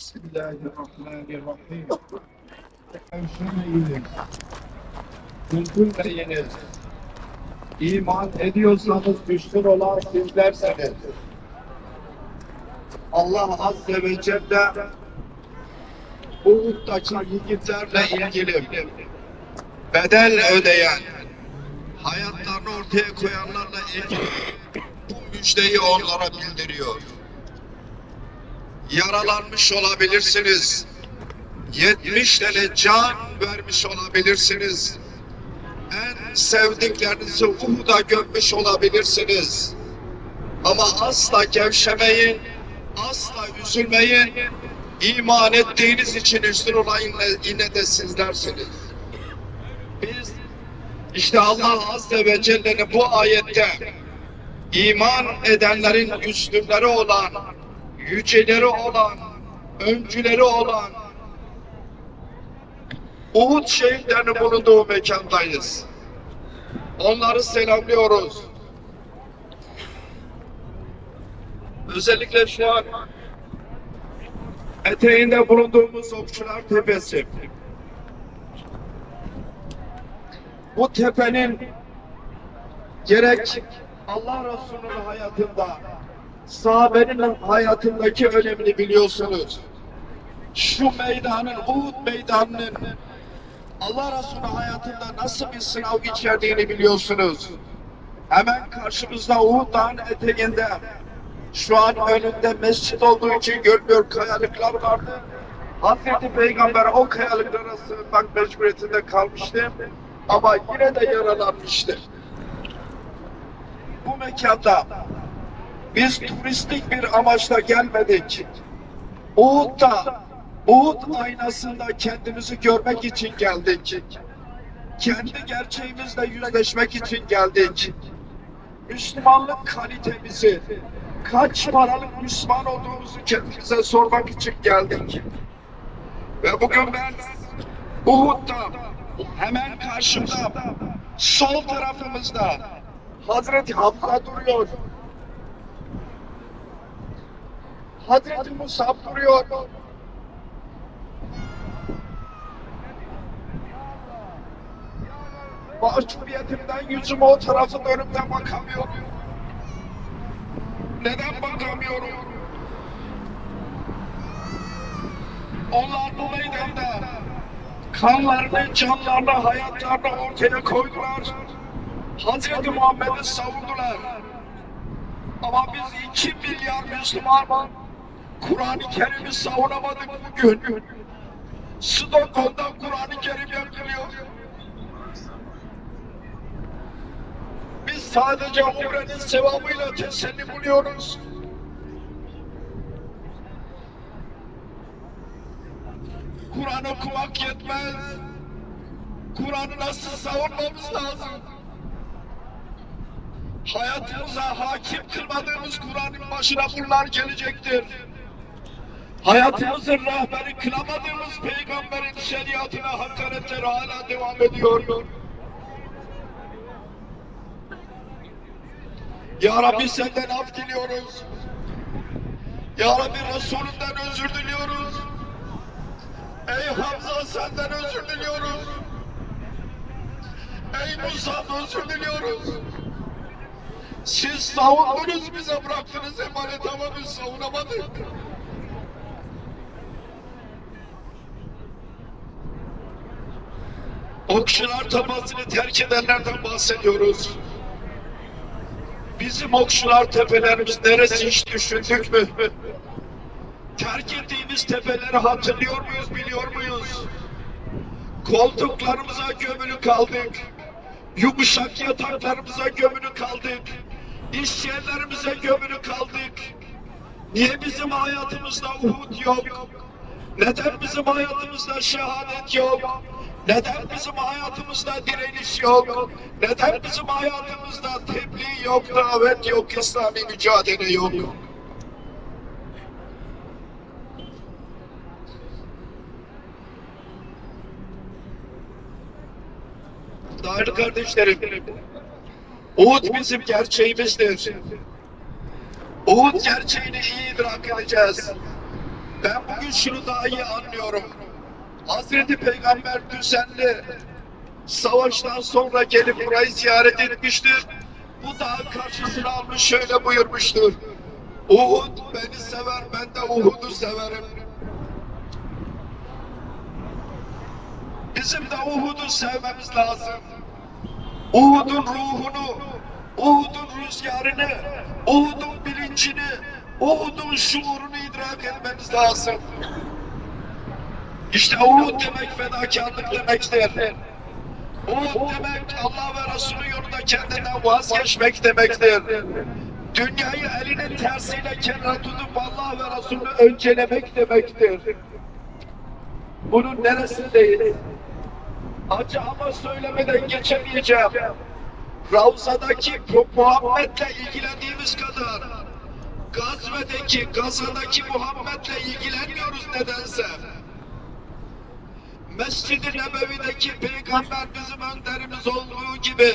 Bismillahirrahmanirrahim. Evşemeyin. Mümkün beyiniz. İman ediyorsanız güçlü olan sizlersiniz. Allah Azze ve Celle Uhud'daki yiğitlerle ilgili bedel ödeyen, hayatlarını ortaya koyanlarla ilgili bu müjdeyi onlara bildiriyor. Yaralanmış olabilirsiniz. 70 tane can vermiş olabilirsiniz. En sevdiklerinizi Uhud'a gömmüş olabilirsiniz. Ama asla gevşemeyin, asla üzülmeyin. İman ettiğiniz için üstün olan yine, yine de sizlersiniz. Biz işte Allah Azze ve Celle'nin bu ayette iman edenlerin üstünleri olan, yüceleri olan, öncüleri olan Uhud şehitlerinin bulunduğu mekandayız. Onları selamlıyoruz. Özellikle şu an eteğinde bulunduğumuz Okçular Tepesi. Bu tepenin gerek Allah Resulü'nün hayatında, sahabenin hayatındaki önemini biliyorsunuz. Şu meydanın, Uhud meydanının Allah Resulü hayatında nasıl bir sınav geçirdiğini biliyorsunuz. Hemen karşımızda Uhud Dağı'nın eteğinde şu an önünde mescit olduğu için görmüyor kayalıklar vardı. Hazreti Peygamber o kayalıklara sığınmak mecburiyetinde kalmıştı. Ama yine de yaralanmıştı. Bu mekanda biz turistik bir amaçla gelmedik. Uhud'da, Uhud aynasında kendimizi görmek için geldik. Kendi gerçeğimizle yüzleşmek için geldik. Müslümanlık kalitemizi, kaç paralık Müslüman olduğumuzu kendimize sormak için geldik. Ve bugün ben Uhud'da hemen karşımda sol tarafımızda Hazreti Hamza duruyor. Hazreti Musab duruyor. Mahcubiyetimden yüzümü o tarafa dönüp de bakamıyorum. Neden bakamıyorum? Onlar bu meydanda kanlarını, canlarını, hayatlarını ortaya koydular. Hazreti Muhammed'i savundular. Ama biz iki milyar Müslüman Kur'an-ı Kerim'i savunamadık bugün. Stockholm'dan Kur'an-ı Kerim yakılıyor. Biz sadece umrenin sevabıyla teselli buluyoruz. Kur'an okumak yetmez. Kur'an'ı nasıl savunmamız lazım? Hayatımıza hakim kılmadığımız Kur'an'ın başına bunlar gelecektir. Hayatımızın rehberi kılamadığımız peygamberin şeriatına hakaretler hala devam ediyor. Ya Rabbi senden af diliyoruz. Ya Rabbi Resulünden özür diliyoruz. Ey Hamza senden özür diliyoruz. Ey Musa özür diliyoruz. Siz savundunuz bize bıraktınız emanet ama biz savunamadık. Okçular tapasını terk edenlerden bahsediyoruz. Bizim okçular tepelerimiz neresi hiç düşündük mü? Terk ettiğimiz tepeleri hatırlıyor muyuz, biliyor muyuz? Koltuklarımıza gömülü kaldık. Yumuşak yataklarımıza gömülü kaldık. İş yerlerimize gömülü kaldık. Niye bizim hayatımızda Uhud yok? Neden bizim hayatımızda şehadet yok? Neden bizim hayatımızda direniş yok? Neden bizim hayatımızda tebliğ yok, davet yok, İslami mücadele yok? Değerli kardeşlerim, Uhud bizim gerçeğimizdir. Uhud gerçeğini iyi idrak edeceğiz. Ben bugün şunu daha iyi anlıyorum. Hazreti Peygamber düzenli savaştan sonra gelip burayı ziyaret etmiştir. Bu dağın karşısına almış şöyle buyurmuştur. Uhud beni sever, ben de Uhud'u severim. Bizim de Uhud'u sevmemiz lazım. Uhud'un ruhunu, Uhud'un rüzgarını, Uhud'un bilincini, Uhud'un şuurunu idrak etmemiz lazım. İşte Uhud demek fedakarlık demektir. Uhud demek Allah ve Resulü yolunda kendinden vazgeçmek demektir. Dünyayı elinin tersiyle kenara tutup Allah ve Resulünü öncelemek demektir. Bunun neresindeyiz? Acı ama söylemeden geçemeyeceğim. Ravzadaki Muhammed'le ilgilendiğimiz kadar Gazve'deki, Gaza'daki Muhammed'le ilgilenmiyoruz nedense. Mescid-i Nebevi'deki peygamber bizim önderimiz olduğu gibi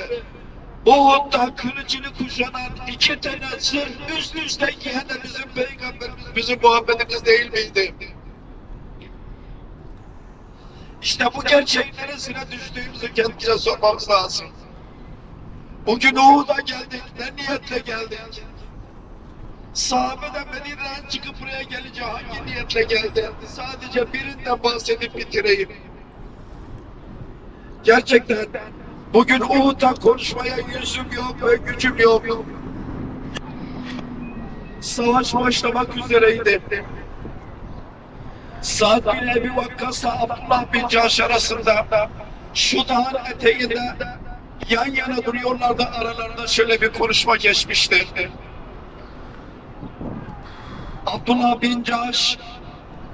Uhud'da kılıcını kuşanan iki tane zırh üst üste giyen de bizim peygamberimiz, bizim Muhammed'imiz değil miydi? İşte bu gerçeğin neresine düştüğümüzü kendimize sormamız lazım. Bugün Uhud'a geldik, ne niyetle geldik? Sahabe de Medine'den çıkıp buraya gelince hangi niyetle geldi? Sadece birinden bahsedip bitireyim. Gerçekten bugün Uhud'da konuşmaya yüzüm yok ve gücüm yok. Savaş başlamak üzereydi. Sa'd bin Ebi Vakkas'la Abdullah bin Caş arasında şu dağın eteğinde yan yana duruyorlardı aralarında şöyle bir konuşma geçmişti. Abdullah bin Caş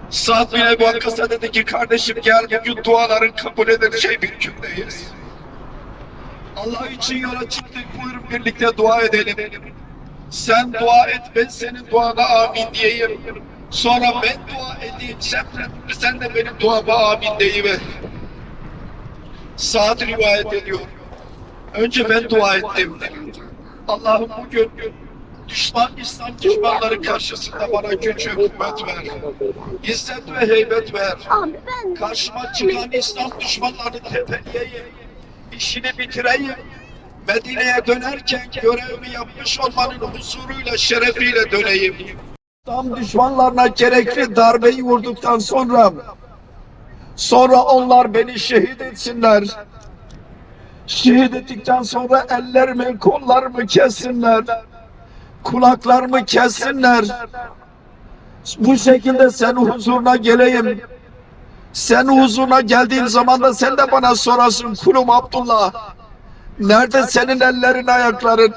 Sa'd bin Ebi Vakkas'a dedi ki kardeşim gel bugün duaların kabul edileceği bir gündeyiz. Allah için yola çıktık buyurun birlikte dua edelim. Sen dua et ben senin duana amin diyeyim. Sonra ben dua edeyim sen, sen de benim duama amin deyiver. Saat rivayet ediyor. Önce ben dua ettim. Allah'ım bugün düşman İslam düşmanları karşısında bana güç ve kuvvet ver. İzzet ve heybet ver. Karşıma çıkan İslam düşmanlarını tepeleyeyim. İşini bitireyim. Medine'ye dönerken görevimi yapmış olmanın huzuruyla, şerefiyle döneyim. İslam düşmanlarına gerekli darbeyi vurduktan sonra sonra onlar beni şehit etsinler. Şehit ettikten sonra ellerimi, kollarımı kessinler. Kulaklarımı kessinler. Bu şekilde senin huzuruna geleyim. Sen huzuruna geldiğim zaman da sen de bana sorasın kulum Abdullah. Nerede senin ellerin ayakların?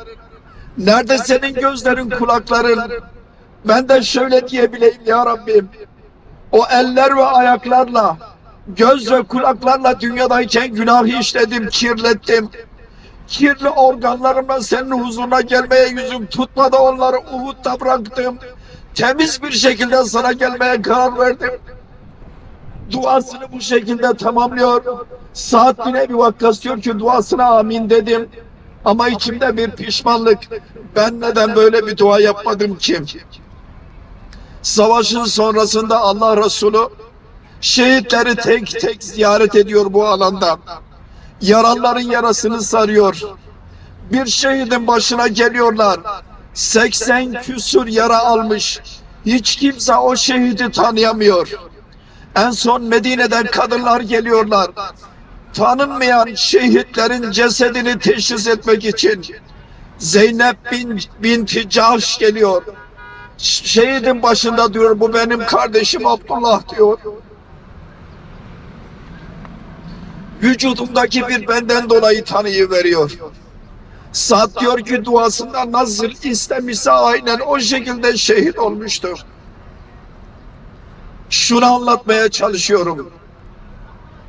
Nerede senin gözlerin kulakların? Ben de şöyle diyebileyim ya Rabbim. O eller ve ayaklarla, göz ve kulaklarla dünyadayken günahı işledim, kirlettim. Kirli organlarımla senin huzuruna gelmeye yüzüm tutmadı onları Uhud'da bıraktım. Temiz bir şekilde sana gelmeye karar verdim duasını bu şekilde tamamlıyor. Saat bine bir vakkas diyor ki duasına amin dedim. Ama içimde bir pişmanlık. Ben neden böyle bir dua yapmadım ki? Savaşın sonrasında Allah Resulü şehitleri tek tek ziyaret ediyor bu alanda. Yaralıların yarasını sarıyor. Bir şehidin başına geliyorlar. 80 küsur yara almış. Hiç kimse o şehidi tanıyamıyor. En son Medine'den kadınlar geliyorlar. Tanınmayan şehitlerin cesedini teşhis etmek için. Zeynep bin, binti Cahş geliyor. Şehidin başında diyor bu benim kardeşim Abdullah diyor. Vücudumdaki bir benden dolayı tanıyı veriyor. Sad diyor ki duasında nasıl istemişse aynen o şekilde şehit olmuştur şunu anlatmaya çalışıyorum.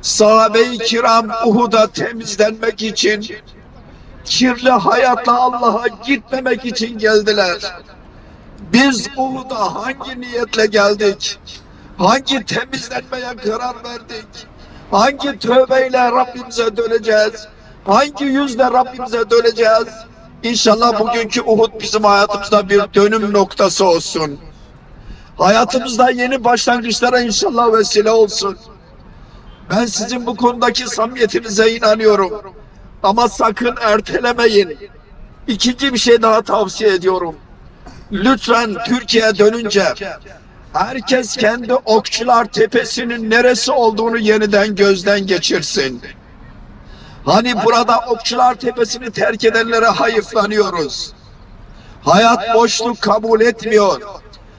Sahabe-i kiram Uhud'a temizlenmek için, kirli hayatla Allah'a gitmemek için geldiler. Biz Uhud'a hangi niyetle geldik? Hangi temizlenmeye karar verdik? Hangi tövbeyle Rabbimize döneceğiz? Hangi yüzle Rabbimize döneceğiz? İnşallah bugünkü Uhud bizim hayatımızda bir dönüm noktası olsun. Hayatımızda yeni başlangıçlara inşallah vesile olsun. Ben sizin bu konudaki samimiyetinize inanıyorum. Ama sakın ertelemeyin. İkinci bir şey daha tavsiye ediyorum. Lütfen Türkiye'ye dönünce herkes kendi Okçular Tepesi'nin neresi olduğunu yeniden gözden geçirsin. Hani burada Okçular Tepesi'ni terk edenlere hayıflanıyoruz. Hayat boşluk kabul etmiyor.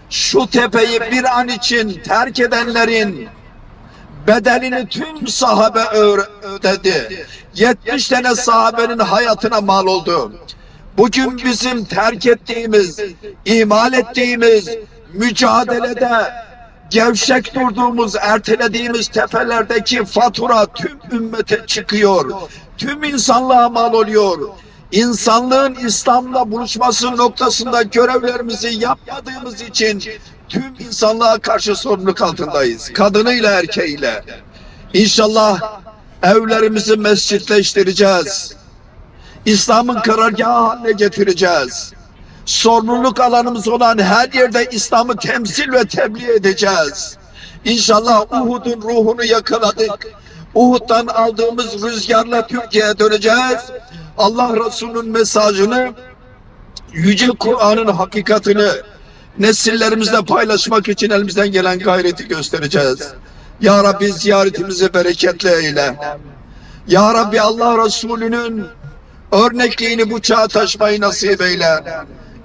Şu tepeyi bir an için terk edenlerin bedelini tüm sahabe ödedi. 70 tane sahabenin hayatına mal oldu. Bugün bizim terk ettiğimiz, imal ettiğimiz mücadelede gevşek durduğumuz, ertelediğimiz tepelerdeki fatura tüm ümmete çıkıyor. Tüm insanlığa mal oluyor. İnsanlığın İslam'la buluşması noktasında görevlerimizi yapmadığımız için tüm insanlığa karşı sorumluluk altındayız. Kadınıyla erkeğiyle. İnşallah evlerimizi mescitleştireceğiz. İslam'ın karargahı haline getireceğiz. Sorumluluk alanımız olan her yerde İslam'ı temsil ve tebliğ edeceğiz. İnşallah Uhud'un ruhunu yakaladık. Uhud'dan aldığımız rüzgarla Türkiye'ye döneceğiz. Allah Resulü'nün mesajını, Yüce Kur'an'ın hakikatini nesillerimizle paylaşmak için elimizden gelen gayreti göstereceğiz. Ya Rabbi ziyaretimizi bereketli eyle. Ya Rabbi Allah Resulü'nün örnekliğini bu çağa taşmayı nasip eyle.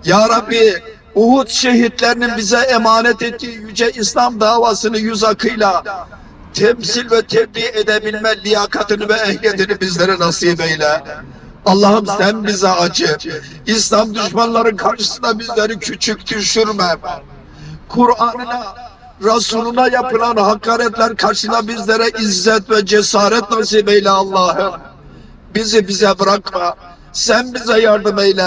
Ya Rabbi Uhud şehitlerinin bize emanet ettiği yüce İslam davasını yüz akıyla temsil ve tebliğ edebilme liyakatını ve ehliyetini bizlere nasip eyle. Allah'ım sen bize acı. İslam düşmanları karşısında bizleri küçük düşürme. Kur'an'ına, Resuluna yapılan hakaretler karşısında bizlere izzet ve cesaret nasip eyle Allah'ım. Bizi bize bırakma. Sen bize yardım eyle.